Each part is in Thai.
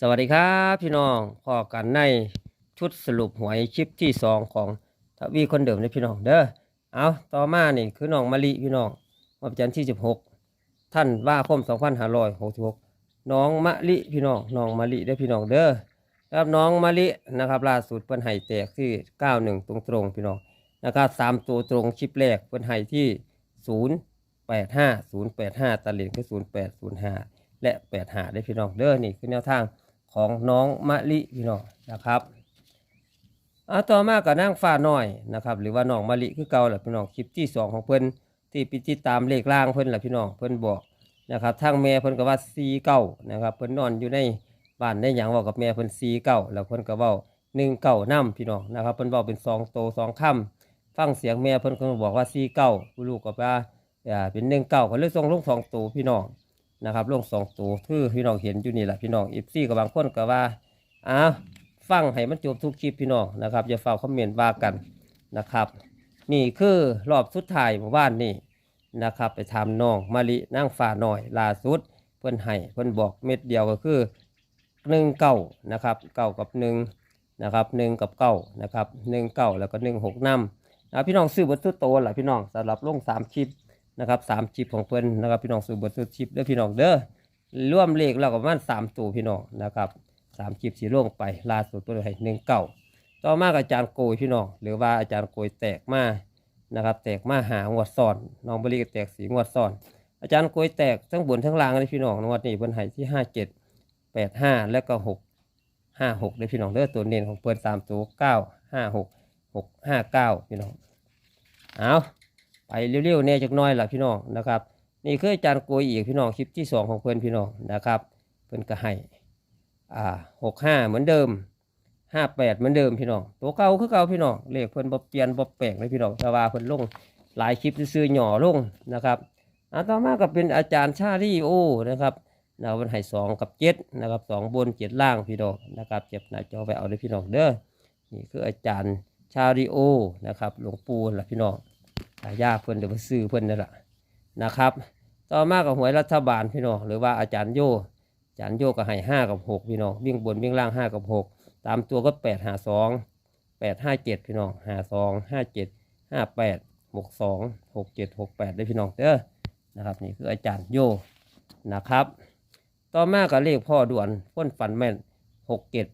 สวัสดีครับพี่น้องพอกันในชุดสรุปหวยคลิปที่สองของทวีคนเดิมเลยพี่น้องเด้อเอาต่อมานี่คือน้องมะลิพี่น้องวันจันทร์ที่สิบหกท่านว่าคมสองพันห้าร้อยหกสิบหกน้องมะลิพี่น้องน้องมะลิได้พี่น้องเด้อครับน้องมะลินะครับล่าสุดเพิ่นไห้แตกที่เก้าหนึ่งตรงตรงๆพี่น้องนะครับสามตัวตรงคลิปแรกเพิ่นไห้ที่ศูนย์แปดห้าศูนย์แปดห้าตะเหลียงคือศูนย์แปดศูนย์ห้าและแปดห้าได้พี่น้องเด้อนี่คือแนวทาง ของน้องมะลิพี่น้องนะครับเอาต่อมากับนางฟ้าน้อยนะครับหรือว่าน้องมะลิคือเก่าแหละพี่น้องคลิปที่สองของเพิ่นที่ปิติตามเลขล่างเพิ่นแหละพี่น้องเพิ่นบอกนะครับทางแม่เพิ่นก็ว่าซีเก้านะครับเพิ่นนอนอยู่ในบ้านได้หยังเว่ากับแม่เพิ่นซีเก้าแล้วเพิ่นก็เว้าหนึ่งเก้านํพี่น้องนะครับเพิ่นเว้าเป็นสองโตสองคำฟังเสียงแม่เพิ่นก็บอกว่าซีเก้าลูกก็ว่าอ่าเป็นหนึ่งเก้าก็เลยส่งลงสองโตพี่น้อง นะครับลงสองตัวคือพี่น้องเห็นอยู่นี่แหละพี่น้องอีฟซี่กับบางคนก็ว่าอ้าวฟังให้มันจบทุกคลิปพี่น้องนะครับอย่าเฝ้าคอมเมนต์ว่ากันนะครับ นี่คือรอบสุดท้ายเมื่อวานนี่นะครับ ไปทำน้องมะลินั่งฝ่าหน่อยล่าสุด เพิ่นให้เพิ่นบอกเม็ดเดียวก็คือหนึ่งเก้านะครับเก้ากับหนึ่งนะครับหนึ่งกับเก้านะครับหนึ่งเก้าแล้วก็หนึ่งหกน้ำนะพี่น้องซื้อวัตถุโตแหละพี่น้องสำหรับลงสามคลิป นะครับสามชิปของเพิ่นนะครับพี่น้องสูบบทสุดชิปเด้อพี่น้องเด้อร่วมเลขเราก็ประมาณสามตัวพี่น้องนะครับสามชิปสีล่วงไปล่าสุดเพิ่นให้หนึ่งเก้าต่อมากอาจารย์โกยพี่น้องหรือว่าอาจารย์โกยแตกมานะครับแตกมาหางวดซ้อนน้องบริกแตกสีงวดซ้อน อาจารย์โกยแตกทั้งบนทั้งล่างเลยพี่น้องงวดนี้เพิ่นให้ที่ห้าเจ็ดแปดห้าแล้วก็หกห้าหกเลยพี่น้องเด้อตัวเน้นของเพิ่นสามตัวเก้าห้าหกหกห้าเก้าพี่น้องเอา ไปเร็วๆเนี่ยจักน้อยล่ะพี่น้องนะครับ นี่คืออาจารย์โกยอีกพี่น้องคลิปที่สองของเพื่อนพี่น้องนะครับ เพื่อนก็ให้อ่าหกห้าเหมือนเดิมห้าแปดเหมือนเดิมพี่น้องตัวเก่าคือเก่าพี่น้องเลขเพื่อนบ่เปลี่ยนบ่แปลกเลยพี่น้องแต่ว่าเพื่อนลงหลายคลิปซื้อหย่อลงนะครับอ่าต่อมาก็เป็นอาจารย์ชาลีโอนะครับนะวันให้สองกับเจ็ดนะครับสองบนเจ็ดล่างพี่น้องนะครับเจ็บหน้าจอไปเอาเลยพี่น้องเด้อนี่คืออาจารย์ชาลีโอนะครับหลวงปู่ล่ะพี่น้องายาเพิ่นเดี๋ยวไปซื้อเพิ่นนั่นแหละนะครับ ต่อมากับหวยรัฐบาลพี่น้องหรือว่าอาจารย์โยอาจารย์โยก็ให้ห้ากับหกพี่น้องวิ่งบนวิ่งล่างห้ากับหกตามตัวก็แปดหาสองแปดห้าเจ็ดพี่น้องหาสองห้าเจ็ดห้าแปดหกสองหกเจ็ดหกแปดได้พี่น้องเด้อนะครับนี่คืออาจารย์โยนะครับ ต่อมากับเลขพ่อด่วนพ้นฝันแม่นหกเจ็ด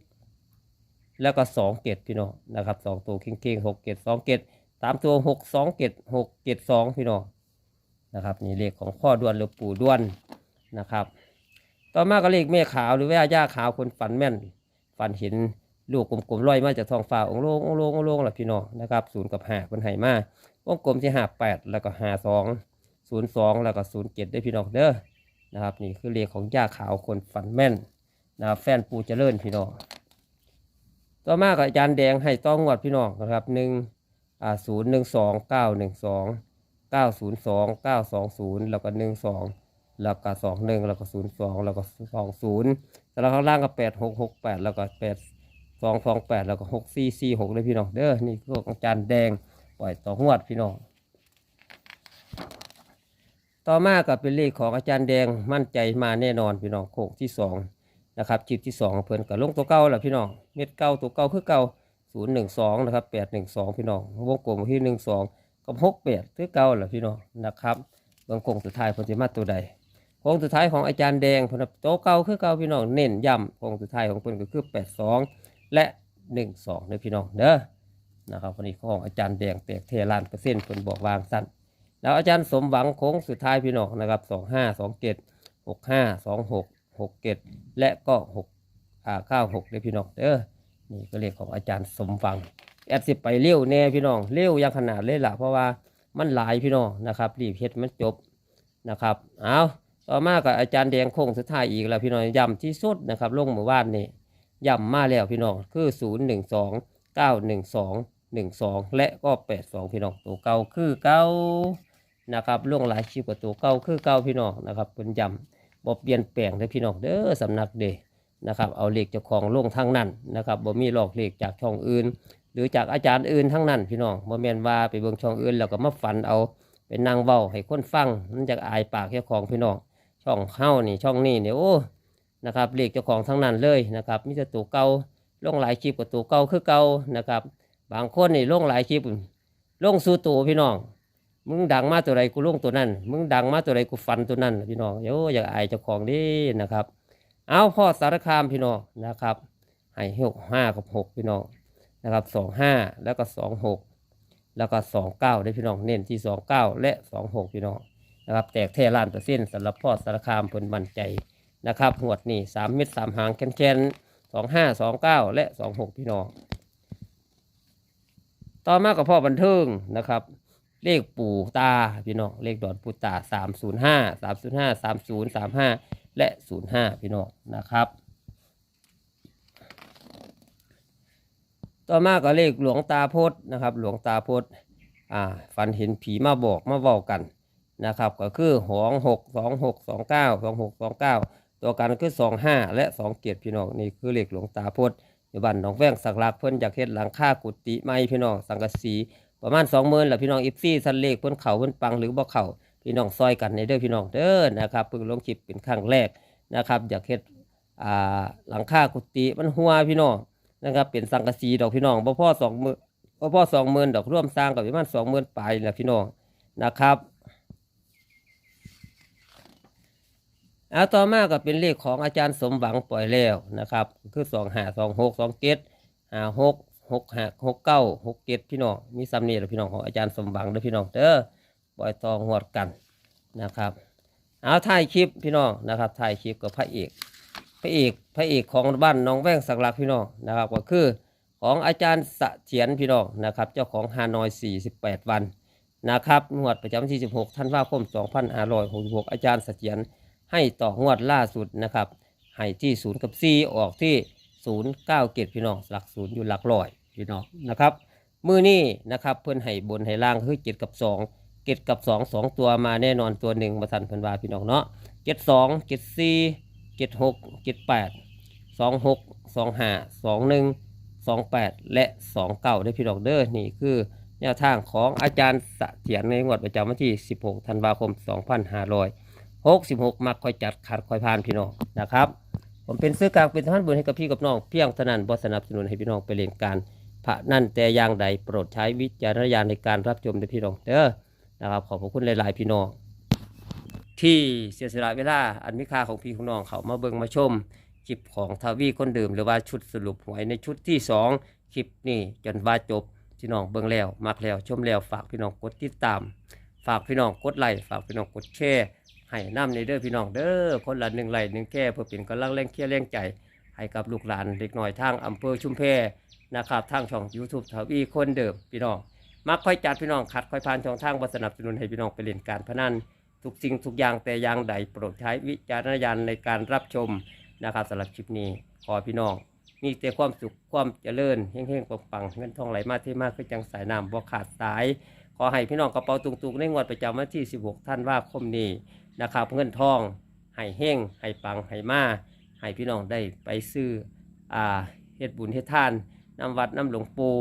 แล้วก็สองเจ็ดพี่น้องนะครับสองตัวเก่งๆหกเจ็ดสองเจ็ด ตามตัวหกสองเจ็ดหกเจ็ดสองพี่น้องนะครับนี่เลขของพ่อด้วนหรือปู่ด้วนนะครับ ต่อมาก็เลขแม่ขาวหรือว่าย่าขาวคนฝันแม่น ฝันเห็นลูกกลมๆลอยมาจากท้องฟ้าองโลงองโลงองโลงล่ะพี่น้องนะครับศูนย์กับห้าคนให้มาวงกลมที่ห้าแปดแล้วก็ห้าสองศูนย์สองแล้วก็ศูนย์เจ็ดได้พี่น้องเด้อนะครับนี่คือเลขของย่าขาวคนฝันแม่นนะครับแฟนปู่เจริญพี่น้องต่อมาก็อาจารย์แดงให้ต้องงวดพี่น้องนะครับหนึ่ง ศูนย์หนึ่งสองเก้าหนึ่งสองเก้าศูนย์สองเก้าสองศูนย์แล้วก็หนึ่งสองแล้วก็สองหนึ่งแล้วก็ศูนย์สองแล้วก็สองศูนย์แล้วข้างล่างก็แปดหกหกแปดแล้วก็แปดสองสองแปดแล้วก็หกสี่สี่หกเลยพี่น้องเด้อนี่คือของจารย์แดงปล่อยต่อหวดพี่น้องต่อมาก็เป็นเลขของอาจารย์แดงมั่นใจมาแน่นอนพี่น้องโค้งที่สองนะครับจิบที่สองของเพิ่นกับลงตัวเก้าแหละพี่น้องเม็ดเก้าตัวเก้าคือเก้า ศูนย์หนึ่งสองนะครับแปดหนึ่งสองพี่น้องวงกลมที่หนึ่งสองกับหกแปดคือเก่าแหละพี่น้องนะครับเบื้องโค้งสุดท้ายเพนธิมาตัวใดโค้งสุดท้ายของอาจารย์แดงพนโตเก่าคือเก่าพี่น้องเน้นย้ำโค้งสุดท้ายของเพิ่นก็คือแปดสองและหนึ่งสองเด้อพี่น้องเด้อนะครับวันนี้ของอาจารย์แดงแตกเทลานเปอร์เซ็นต์เพิ่นบอกวางสั้นแล้วอาจารย์สมหวังโค้งสุดท้ายพี่น้องนะครับสองห้าสองเจ็ดหกห้าสองหกหกเจ็ดและก็หกอ่าเก้าหกเด้อพี่น้องเด้อ นี่ก็เรียกของอาจารย์สมฟังแอดสิไปเร็วแน่พี่น้องเร็วยังขนาดเลยล่ะเพราะว่ามันหลายพี่น้องนะครับรีบเฮ็ดมันจบนะครับเอาต่อมากับอาจารย์แดงคงสุดท้ายอีกแล้วพี่น้องย้ำที่สุดนะครับลงหมู่บ้านนี่ย้ำมาแล้วพี่น้องคือศูนย์หนึ่งสองเก้าหนึ่งสองหนึ่งสองและก็แปดสองพี่น้องตัวเก่าคือเก่านะครับล่วงหลายชิวกว่าตัวเก่าคือเก่าพี่น้องนะครับเป็นย้ำบ่เปลี่ยนแปลงเลยพี่น้องเด้อสำนักเด้อ นะครับ เอาเลขเจ้าของลงทั้งนั้นนะครับบ่มีหลอกเลขจากช่องอื่น หรือจากอาจารย์อื่นทั้งนั้นพี่น้องบ่แม่นว่าไปเบิ่งช่องอื่นแล้วก็มาฝันเอาเป็นนางเว้าให้คนฟังมันจะอายปากเจ้าของพี่น้องช่องเฮานี่ช่องนี้เนี่ยโอ้นะครับเลขเจ้าของทั้งนั้นเลยนะครับมีแต่ตัวเก่าลงหลายคลิปกับตัวเก่าคือเก่านะครับ บางคนนี่ลงหลายคลิปลงสู่ตัวพี่น้อง มึงดังมาตัวใดกูลงตัวนั้น มึงดังมาตัวใดกูฟันตัวนั้นพี่น้องโยอยากอายเจ้าของดีนะครับ เอาพ่อสารคามพี่น้องนะครับให้หกห้ากับหกพี่น้องนะครับสองห้าแล้วก็สองหกแล้วก็สองเก้าได้พี่น้องเน้นที่สองเก้าและสองหกพี่น้องนะครับแตกแท่ล้านเปอร์เซ็นต์สำหรับพ่อสารคามเพิ่นมั่นใจนะครับหวดนี่สามเม็ดสามหางแคนๆสองห้าสองเก้าและสองหกพี่น้องต่อมากับพ่อบันเทิงนะครับ เลขปู่ตาพี่น้องเลขดอนปู่ตาสามศูนย์ห้าสามศูนย์ห้าสามศูนย์สามห้า และศูนย์ห้าพี่น้องนะครับ ต่อมาก็เลขหลวงตาโพดนะครับ หลวงตาโพดอ่าฝันเห็นผีมาบอกมาเว้ากันนะครับ ก็คือหองหกสองหกสองเก้าสองหกสองเก้าตัวกันคือสองห้าและสองเกียรติพี่น้องนี่คือเลขหลวงตาโพดอยู่บ้านหนองแวงสักลักเพิ่นอยากเฮ็ดหลังคากุฏิไม้พี่น้องสังกะสีประมาณสองหมื่นแหละพี่น้องอิฟซี่สันเลขเพิ่นเข่าเพิ่นปังหรือบ่เข่า พี่น้องซอยกันในเด้อพี่น้องเด้อนะครับเพิ่งลงคลิปเป็นครั้งแรกนะครับอยากเฮ็ดอ่าหลังคากุฏิมันหัวพี่น้องนะครับเป็นสังกะสีดอกพี่น้องบ่พ่อสองมื่นบ่พอสองหมื่นดอกร่วมสร้างกับประมาณสองหมื่นปลายแหละพี่น้องนะครับเอาต่อมาก็เป็นเลขของอาจารย์สมหวังปล่อยแล้วนะครับ คือสองห้าสองหกสองเจ็ดห้าหกหกหกหกเก้าหกเจ็ดพี่น้องมีซ้ำนี่แหละพี่น้องของอาจารย์สมบังเด้อพี่น้องเด้อ ปล่อยตองหวดกันนะครับเอาถ่ายคลิปพี่น้องนะครับถ่ายคลิปกับพระเอกพระเอกพระเอกของบ้านน้องแว้งสักหลักพี่น้องนะครับก็คือของอาจารย์สะเถียนพี่น้องนะครับ เจ้าของฮานอย 48 วันนะครับงวดประจำวันที่ 16ธันวาคม2566 อาจารย์สะเถียนให้ต่องวดล่าสุดนะครับให้ที่ศูนย์กับซีออกที่ศูนย์เก้าเกตพี่น้องหลักศูนย์อยู่หลักร้อยพี่น้องนะครับมือนี้นะครับเพื่อนให้บนให้ล่างคือเจ็ดกับสอง เกตกับสองสองตัวมาแน่นอนตัวหนึ่งมาทันเพิ่นว่าพี่น้องเนาะเจ็ดสองเจ็ดสี่เจ็ดหกเจ็ดแปดสองหกสองห้าสองหนึ่งสองแปดและสองเก้าได้พี่น้องเด้อนี่คือแนวทางของอาจารย์สะเถียรในงวดประจำวันที่ 16 ธันวาคม 2566 มักค่อยจัดขัดค่อยพานพี่น้องนะครับ ผมเป็นซื้อกลางเป็นท่านบุญให้กับพี่กับน้องเพียงเท่านั้นบ่สนับสนุนให้พี่น้องไปเล่นการพระนั่นแต่อย่างใดโปรดใช้วิจารณญาณในการรับชมด้พี่น้องเด้อ นะครับ ขอบพระคุณหลายๆพี่น้องที่เสียสละเวลาอันมิค่าของพี่ของน้องเขามาเบิ่งมาชมคลิปของทวีคนเดิมหรือว่าชุดสรุปหวยในชุดที่สองคลิปนี้จนว่าจบพี่น้องเบิ่งแล้วมักแล้วชมแล้วฝากพี่น้องกดติดตาม ฝากพี่น้องกดไลค์ฝากพี่น้องกดแชร์ให้น้ำในเด้อพี่น้องเด้อคนละหนึ่งไหลหนึ่งแก่เพื่อเป็นกำลังแรงเคียแรงใจ ให้กับลูกหลานเด็กน้อยทางอำเภอชุมแพนะครับทางช่อง YouTube ทวีคนเดิมพี่น้อง มักค่อยจัดพี่น้องขัดค่อยผ่านช่องทางบสนับสนุนให้พี่น้องไปเล่นการพนันทุกสิ่งทุกอย่างแต่อย่างใดโปรดใช้วิจารณญาณในการรับชมนะครับสำหรับคลิปนี้ขอพี่น้องมีแต่ความสุขความเจริญเฮงๆปังๆเงินทองไหลมาเที่มากคือจังสายน้ำบ่ขาดสาย ขอให้พี่น้องกระเป๋าตุงๆในงวดประจำวันที่ 16 ท่านว่าคมนี้นะครับเงินทองให้เฮงให้ปังให้มาให้พี่น้องได้ไปซื้ออ่าเฮ็ดบุญเฮ็ดทานน้ำวัดน้ำหลวงปู่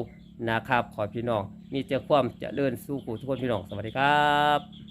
นะครับ ขอพี่น้อง มีแต่ความเจริญสู้กูทุกคนพี่น้อง สวัสดีครับ